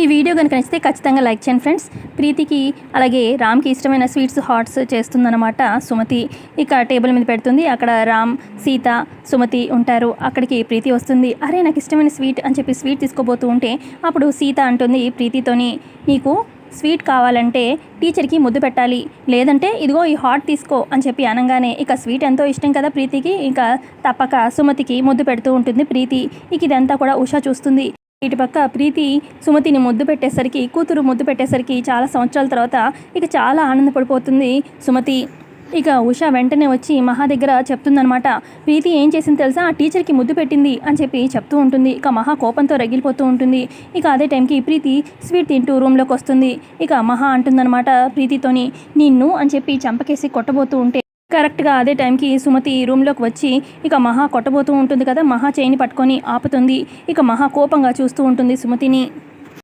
ఈ వీడియో కనుక నచ్చితే ఖచ్చితంగా లైక్ చేయండి ఫ్రెండ్స్. ప్రీతికి అలాగే రామ్కి ఇష్టమైన స్వీట్స్ హాట్స్ చేస్తుందన్నమాట సుమతి. ఇక టేబుల్ మీద పెడుతుంది. అక్కడ రామ్ సీత సుమతి ఉంటారు. అక్కడికి ప్రీతి వస్తుంది. అరే నాకు ఇష్టమైన స్వీట్ అని చెప్పి స్వీట్ తీసుకోబోతూ ఉంటే అప్పుడు సీత అంటుంది ప్రీతితోని నీకు స్వీట్ కావాలంటే టీచర్కి ముద్దు పెట్టాలి. లేదంటే ఇదిగో ఈ హాట్ తీసుకో అని చెప్పి అనగానే ఇక స్వీట్ ఎంతో ఇష్టం కదా ప్రీతికి. ఇంకా తప్పక సుమతికి ముద్దు పెడుతూ ఉంటుంది ప్రీతి. ఇక ఇదంతా కూడా ఉషా చూస్తుంది. ఇటు పక్క ప్రీతి సుమతిని ముద్దు పెట్టేసరికి కూతురు ముద్దు పెట్టేసరికి చాలా సంవత్సరాల తర్వాత ఇక చాలా ఆనందపడిపోతుంది సుమతి. ఇక ఉష వెంటనే వచ్చి మహా దగ్గర చెప్తుందనమాట ప్రీతి ఏం చేసింది తెలుసా? ఆ టీచర్కి ముద్దు పెట్టింది అని చెప్పి చెప్తూ ఉంటుంది. ఇక మహా కోపంతో రగిలిపోతూ ఉంటుంది. ఇక అదే టైంకి ప్రీతి స్వీట్ తింటూ రూమ్లోకి వస్తుంది. ఇక మహా అంటుందన్నమాట ప్రీతితోని నిన్ను అని చెప్పి చంపకేసి కొట్టబోతూ ఉంటే కరెక్ట్గా అదే టైంకి సుమతి రూమ్లోకి వచ్చి ఇక మహా కొట్టబోతూ ఉంటుంది కదా మహా చేయిని పట్టుకొని ఆపుతుంది. ఇక మహా కోపంగా చూస్తూ ఉంటుంది సుమతిని.